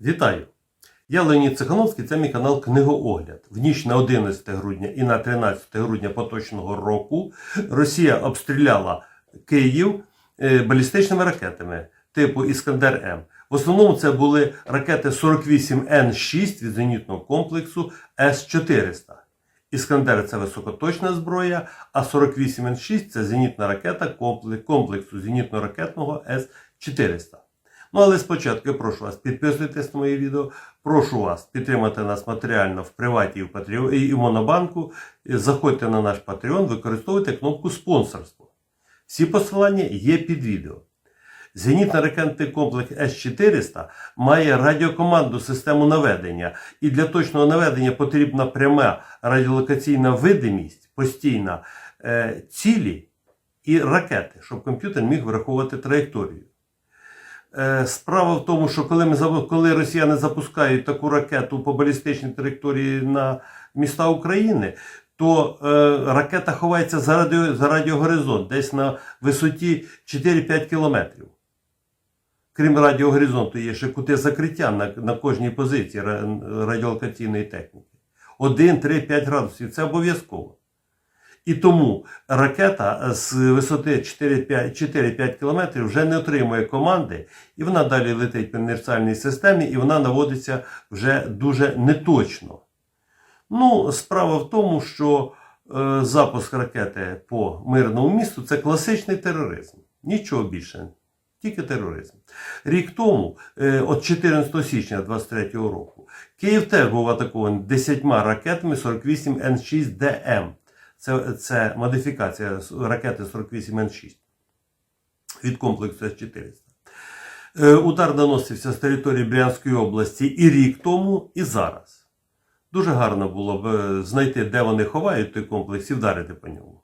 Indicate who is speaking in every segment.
Speaker 1: Вітаю! Я Леонід Цихановський, це мій канал Книгоогляд. В ніч на 11 грудня і на 13 грудня поточного року Росія обстріляла Київ е, балістичними ракетами типу Іскандер М. В основному це були ракети 48Н6 від зенітного комплексу С-400. Іскандер це високоточна зброя, а 48Н6 це зенітна ракета комплексу зенітно-ракетного С-400. Ну, але спочатку я прошу вас підписуйтесь на мої відео. Прошу вас підтримати нас матеріально в приваті і в, Патріо... і Монобанку. Заходьте на наш Patreon, використовуйте кнопку спонсорство. Всі посилання є під відео. Зенітно-ракетний комплекс С-400 має радіокомандну систему наведення, і для точного наведення потрібна пряма радіолокаційна видимість постійна е, цілі і ракети, щоб комп'ютер міг враховувати траєкторію. Е, Справа в тому, що коли, ми, коли росіяни запускають таку ракету по балістичній траєкторії на міста України, то е, ракета ховається за, радіо, за радіогоризонт десь на висоті 4-5 кілометрів. Крім радіогоризонту, є ще кути закриття на, на кожній позиції ра- радіолокаційної техніки. 1, 3, 5 градусів це обов'язково. І тому ракета з висоти 4-5 км вже не отримує команди, і вона далі летить по інерціальній системі, і вона наводиться вже дуже неточно. Ну, справа в тому, що е, запуск ракети по мирному місту це класичний тероризм. Нічого більше, тільки тероризм. Рік тому, е, от 14 січня 23 року, Київ теж був атакований 10 ракетами 48 Н6ДМ. Це, це модифікація ракети 48 Н6 від комплексу С-400. Е, Удар наносився з території Брянської області і рік тому, і зараз. Дуже гарно було б е, знайти, де вони ховають той комплекс і вдарити по ньому.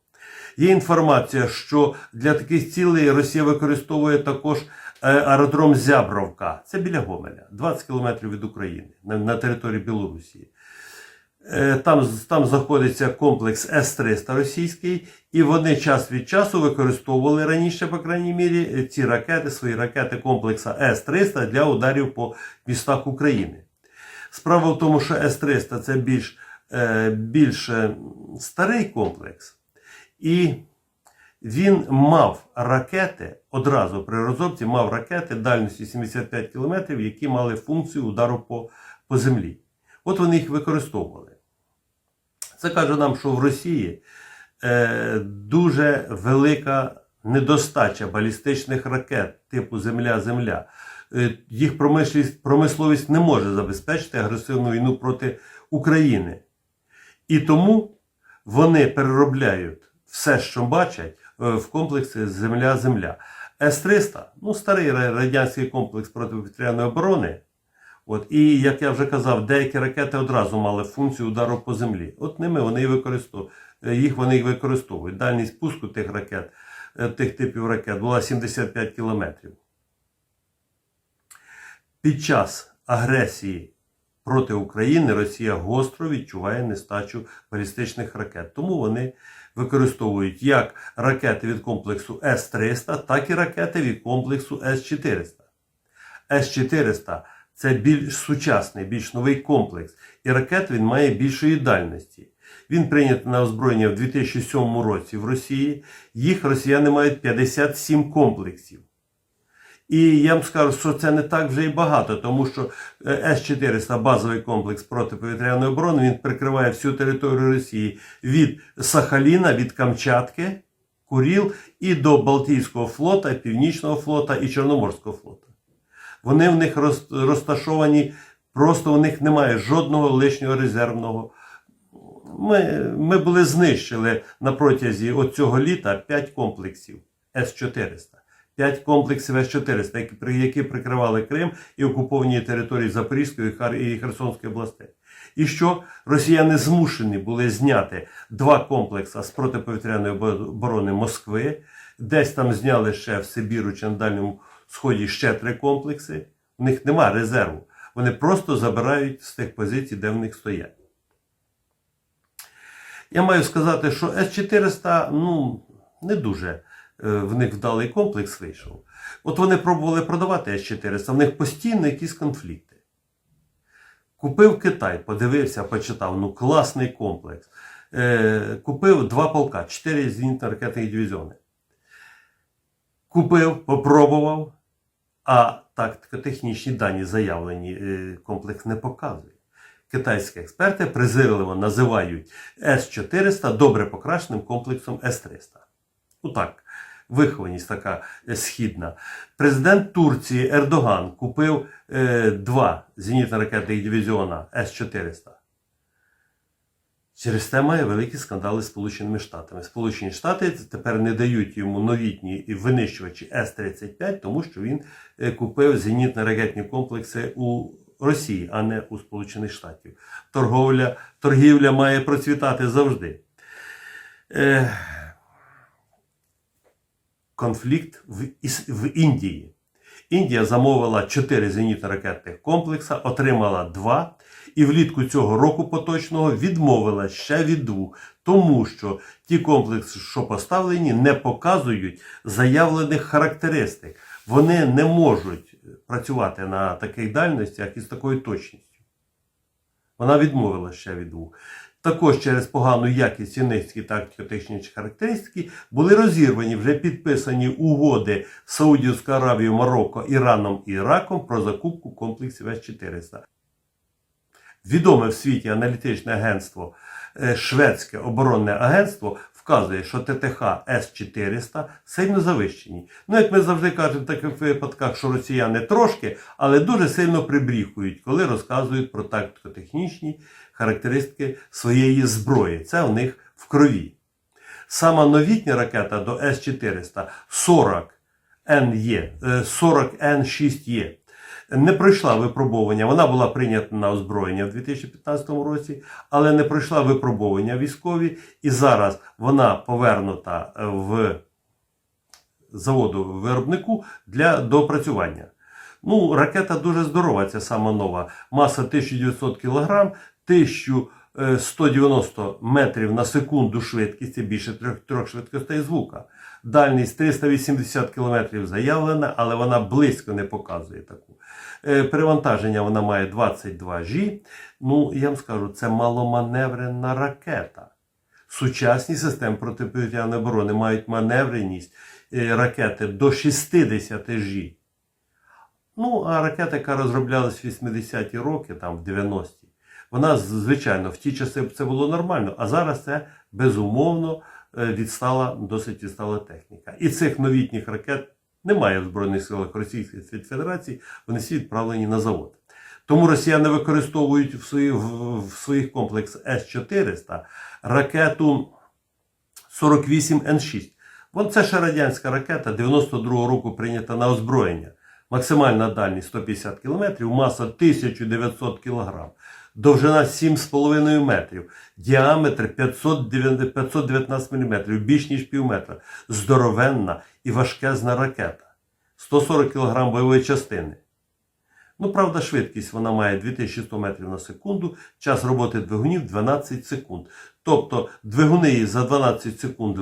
Speaker 1: Є інформація, що для таких цілей Росія використовує також е, аеродром Зябровка. Це біля Гомеля, 20 кілометрів від України, на території Білорусі. Е, Там, там знаходиться комплекс С-300 російський, і вони час від часу використовували раніше, по крайній мірі, е, ці ракети, свої ракети комплекса С-300 для ударів по містах України. Справа в тому, що С-300 це більш, е, більш старий комплекс, і він мав ракети, одразу при розробці мав ракети дальністю 75 км, які мали функцію удару по, по землі. От вони їх використовували. Це каже нам, що в Росії е, дуже велика недостача балістичних ракет типу Земля-Земля. Е, їх промисловість, промисловість не може забезпечити агресивну війну проти України. І тому вони переробляють все, що бачать, е, в комплексі Земля-Земля. С-300, ну старий радянський комплекс протиповітряної оборони. От, і як я вже казав, деякі ракети одразу мали функцію удару по землі. От ними вони і використовують. Їх вони і використовують. Дальність пуску тих ракет, е, тих типів ракет була 75 кілометрів. Під час агресії проти України Росія гостро відчуває нестачу балістичних ракет. Тому вони використовують як ракети від комплексу С-300, так і ракети від комплексу С-400. С-400 це більш сучасний, більш новий комплекс, і ракет він має більшої дальності. Він прийнятий на озброєння в 2007 році в Росії. Їх росіяни мають 57 комплексів. І я вам скажу, що це не так вже і багато, тому що е, С-400 базовий комплекс протиповітряної оборони, він прикриває всю територію Росії від Сахаліна, від Камчатки, Куріл і до Балтійського флота, Північного флота і Чорноморського флота. Вони в них розташовані, просто у них немає жодного лишнього резервного. Ми, ми були знищили на протязі оцього літа 5 комплексів С-400. 5 комплексів С-400, які, прикривали Крим і окуповані території Запорізької і Херсонської областей. І що росіяни змушені були зняти два комплекси з протиповітряної оборони Москви, десь там зняли ще в Сибіру чи на Дальньому Сході ще три комплекси. У них нема резерву. Вони просто забирають з тих позицій, де в них стоять. Я маю сказати, що С-400 ну, не дуже е, в них вдалий комплекс вийшов. От вони пробували продавати С-400, в них постійно якісь конфлікти. Купив Китай, подивився, почитав. Ну, класний комплекс. Е, купив два полка, чотири зенітно-ракетних дивізіони. Купив, попробував, а тактико-технічні дані заявлені е, комплекс не показує. Китайські експерти презирливо називають С-400 добре покращеним комплексом С-300. Ну вихованість така е, східна. Президент Турції Ердоган купив е, два зенітно-ракетних дивізіона С-400. Через це має великі скандали з Сполученими Штатами. Сполучені Штати тепер не дають йому новітні винищувачі С-35, тому що він е, купив зенітно-ракетні комплекси у Росії, а не у Сполучених Штатів. Торговля, торгівля має процвітати завжди. Е, конфлікт в, в Індії. Індія замовила 4 зенітно-ракетних комплекса, отримала 2, і влітку цього року поточного відмовила ще від двох, тому що ті комплекси, що поставлені, не показують заявлених характеристик. Вони не можуть працювати на таких дальностях і з такою точністю. Вона відмовила ще від двох. Також через погану якість і низькі тактико-технічні характеристики були розірвані вже підписані угоди з Саудівською Аравією, Марокко, Іраном і Іраком про закупку комплексів С-400. Відоме в світі аналітичне агентство е, Шведське оборонне агентство вказує, що ТТХ С-400 сильно завищені. Ну, як ми завжди кажемо в таких випадках, що росіяни трошки, але дуже сильно прибріхують, коли розказують про тактико-технічні характеристики своєї зброї. Це у них в крові. Сама новітня ракета до С-400 40 НЕ, 40 Н6Е не пройшла випробування. Вона була прийнята на озброєння в 2015 році, але не пройшла випробування військові, і зараз вона повернута е, в заводу виробнику для доопрацювання. Ну, ракета дуже здорова, ця сама нова. Маса 1900 кг, 1190 метрів на секунду швидкість, це більше трьох, трьох швидкостей звука. Дальність 380 км заявлена, але вона близько не показує таку. Е, Перевантаження вона має 22 G. Ну, я вам скажу, це маломаневрена ракета. Сучасні системи протиповітряної оборони мають маневреність е, ракети до 60 G. Ну, а ракета, яка розроблялась в 80-ті роки, там в 90-ті, вона, звичайно, в ті часи це було нормально, а зараз це безумовно е, відстала, досить відстала техніка. І цих новітніх ракет немає в Збройних силах Російської Федерації, вони всі відправлені на завод. Тому росіяни використовують в своїх, в своїх комплексах С-400 ракету 48Н6. Вон це ще радянська ракета 92-го року прийнята на озброєння. Максимальна дальність 150 км, маса 1900 кг, довжина 7,5 метрів, діаметр 509 519 мм, більш ніж пів метра, здоровенна і важкезна ракета. 140 кг бойової частини. Ну, правда, швидкість вона має 2100 метрів на секунду, час роботи двигунів 12 секунд. Тобто двигуни її за 12 секунд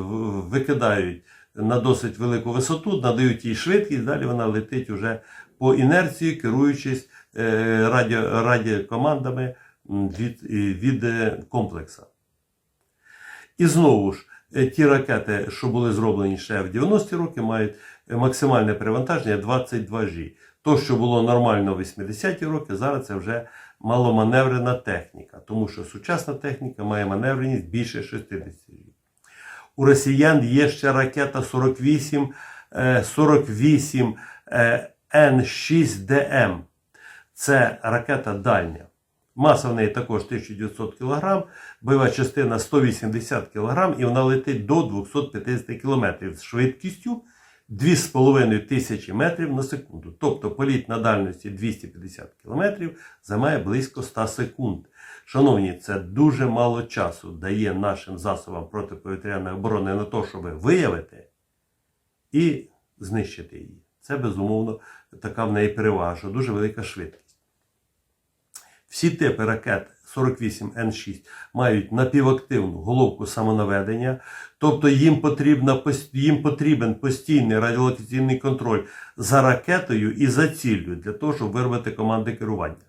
Speaker 1: викидають на досить велику висоту, надають їй швидкість, далі вона летить уже по інерції, керуючись радіо, радіокомандами від, від е, комплекса. І знову ж, е, ті ракети, що були зроблені ще в 90-ті роки, мають е, максимальне перевантаження 22 G. То, що було нормально в 80-ті роки, зараз це вже маломаневрена техніка, тому що сучасна техніка має маневреність більше 60 G. У росіян є ще ракета 48, е, 48 е, Н6ДМ. Це ракета дальня. Маса в неї також 1900 кг, бойова частина 180 кг, і вона летить до 250 км з швидкістю 2,5 тисячі метрів на секунду. Тобто політ на дальності 250 км займає близько 100 секунд. Шановні, це дуже мало часу дає нашим засобам протиповітряної оборони на те, щоб виявити і знищити її. Це безумовно така в неї перевага, дуже велика швидкість. Всі типи ракет 48Н6 мають напівактивну головку самонаведення, тобто їм, потрібна, їм потрібен постійний радіолокаційний контроль за ракетою і за ціллю для того, щоб вирвати команди керування.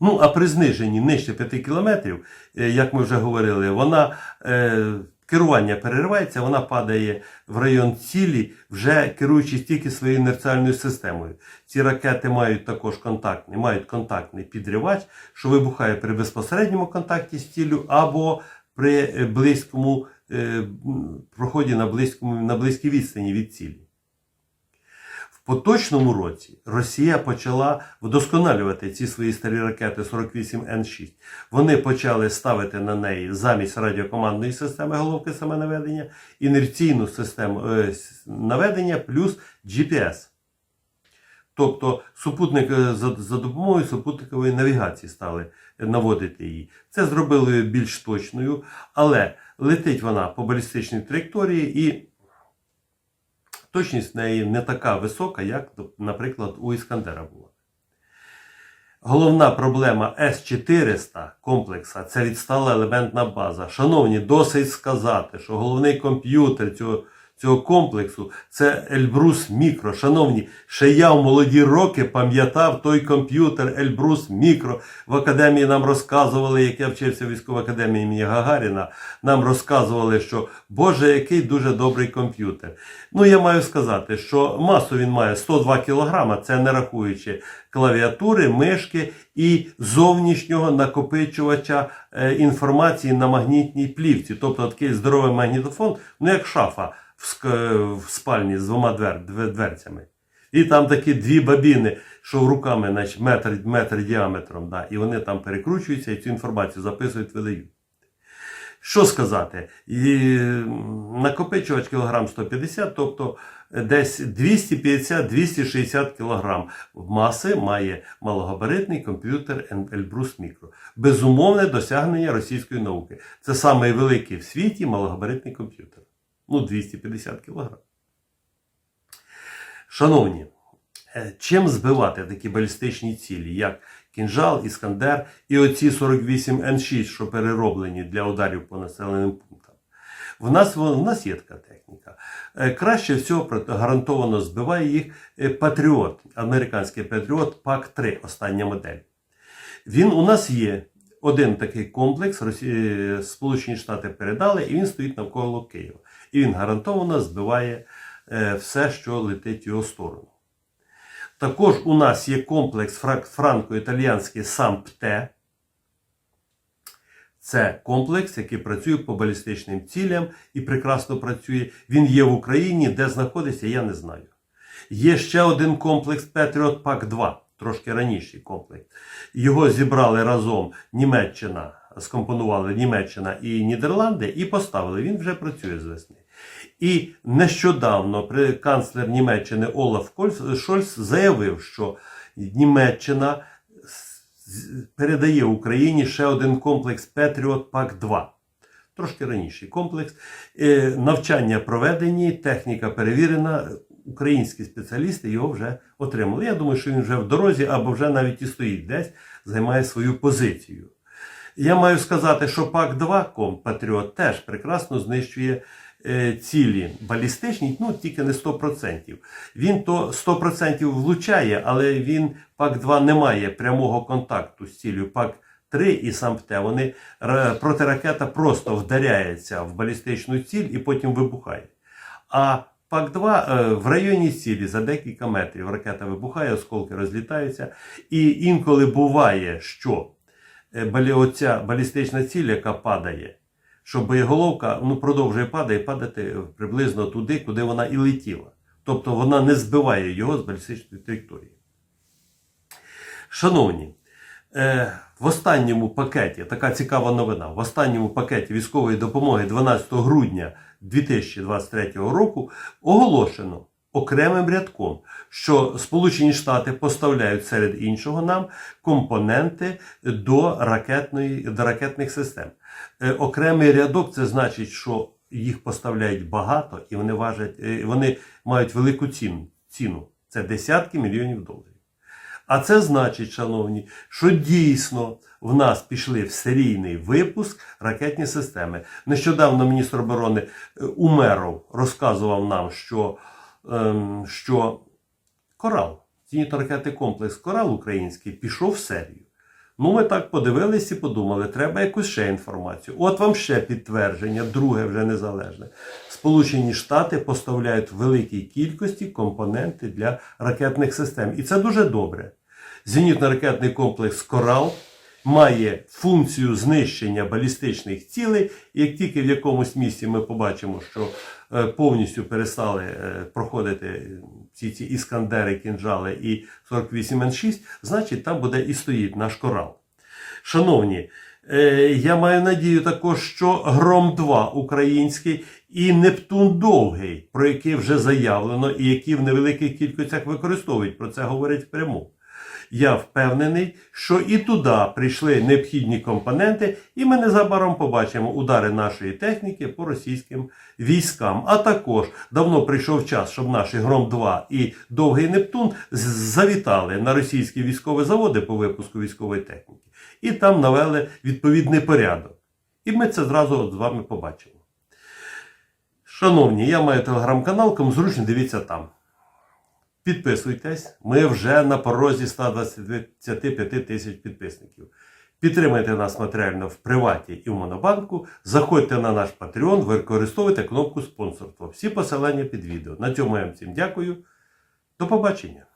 Speaker 1: Ну, а при зниженні нижче 5 кілометрів, е, як ми вже говорили, вона е, керування переривається, вона падає в район цілі, вже керуючись тільки своєю інерціальною системою. Ці ракети мають також контактний, мають контактний підривач, що вибухає при безпосередньому контакті з ціллю або при е, близькому е, проході на, близькому, на близькій відстані від цілі. Поточному році Росія почала вдосконалювати ці свої старі ракети 48Н6. Вони почали ставити на неї замість радіокомандної системи головки самонаведення інерційну систему е, наведення плюс GPS. Тобто супутник е, за, за допомогою супутникової навігації стали наводити її. Це зробило більш точною, але летить вона по балістичній траєкторії і точність в неї не така висока, як, наприклад, у Іскандера була. Головна проблема С-400 комплекса це відстала елементна база. Шановні, досить сказати, що головний комп'ютер цього, цього комплексу це Ельбрус Мікро. Шановні, ще я в молоді роки пам'ятав той комп'ютер Ельбрус Мікро. В академії нам розказували, як я вчився в військовій академії імені Гагаріна, нам розказували, що Боже, який дуже добрий комп'ютер. Ну, я маю сказати, що масу він має 102 кг, це не рахуючи клавіатури, мишки і зовнішнього накопичувача е, інформації на магнітній плівці. Тобто такий здоровий магнітофон, ну як шафа в, спальні з двома двер, дверцями. І там такі дві бабіни, що руками значить, метр, метр діаметром, да, і вони там перекручуються і цю інформацію записують, видають. Що сказати? І, накопичувач кілограм 150, тобто десь 250-260 кілограм маси має малогабаритний комп'ютер Elbrus Micro. Безумовне досягнення російської науки. Це самий в світі малогабаритний комп'ютер. Ну, 250 кілограм. Шановні, е, чим збивати такі балістичні цілі, як кінжал, іскандер і оці 48 Н6, що перероблені для ударів по населеним пунктам? В нас, в нас є така техніка. Е, Краще всього гарантовано збиває їх е, Патріот, американський Патріот ПАК-3, остання модель. Він у нас є. Один такий комплекс Сполучені Штати передали, і він стоїть навколо Києва. І він гарантовано збиває е, все, що летить в його сторону. Також у нас є комплекс франко-італіянський САМПТ. Це комплекс, який працює по балістичним цілям і прекрасно працює. Він є в Україні, де знаходиться, я не знаю. Є ще один комплекс Patriot Pack 2, трошки раніший комплекс. Його зібрали разом Німеччина, скомпонували Німеччина і Нідерланди і поставили. Він вже працює з весни. І нещодавно канцлер Німеччини Олаф Шольц заявив, що Німеччина передає Україні ще один комплекс Patriot Pack 2. Трошки раніший комплекс. Е, Навчання проведені, техніка перевірена. Українські спеціалісти його вже отримали. Я думаю, що він вже в дорозі або вже навіть і стоїть десь, займає свою позицію. Я маю сказати, що пак 2 ком Патріот теж прекрасно знищує е, цілі балістичні, ну тільки не 100%. Він то 100% влучає, але він пак 2 не має прямого контакту з ціллю. Пак 3 і сам ПТ, вони протиракета просто вдаряється в балістичну ціль і потім вибухає. А пак 2 в районі цілі за декілька метрів ракета вибухає, осколки розлітаються. І інколи буває, що е, балі- оця балістична ціль, яка падає, що боєголовка ну, продовжує падати падати приблизно туди, куди вона і летіла. Тобто вона не збиває його з балістичної траєкторії. Шановні, е, в останньому пакеті, така цікава новина, в останньому пакеті військової допомоги 12 грудня 2023 року оголошено окремим рядком, що Сполучені Штати поставляють серед іншого нам компоненти до, ракетної, до ракетних систем. Е, Окремий рядок це значить, що їх поставляють багато і вони важать, е, вони мають велику ціну. ціну. Це десятки мільйонів доларів. А це значить, шановні, що дійсно в нас пішли в серійний випуск ракетні системи. Нещодавно міністр оборони е, Умеров розказував нам, що, що Корал, зенітно-ракетний комплекс Корал український пішов в серію. Ну, ми так подивились і подумали, треба якусь ще інформацію. От вам ще підтвердження, друге вже незалежне. Сполучені Штати поставляють великій кількості компоненти для ракетних систем. І це дуже добре. Зенітно-ракетний комплекс Корал має функцію знищення балістичних цілей. І як тільки в якомусь місці ми побачимо, що повністю перестали е, проходити ці, ці іскандери, кінжали і 48 Н6, значить там буде і стоїть наш корал. Шановні, е, я маю надію також, що Гром 2 український і Нептун Довгий, про який вже заявлено, і які в невеликих кількостях використовують, про це говорять впряму. Я впевнений, що і туди прийшли необхідні компоненти, і ми незабаром побачимо удари нашої техніки по російським військам. А також давно прийшов час, щоб наші Гром 2 і Довгий Нептун завітали на російські військові заводи по випуску військової техніки і там навели відповідний порядок. І ми це зразу з вами побачимо. Шановні, я маю телеграм-канал, кому зручно дивіться там. Підписуйтесь, ми вже на порозі 125 тисяч підписників. Підтримайте нас матеріально в приваті і в Монобанку. Заходьте на наш Patreon, використовуйте кнопку спонсорства. Всі посилання під відео. На цьому я вам всім дякую. До побачення!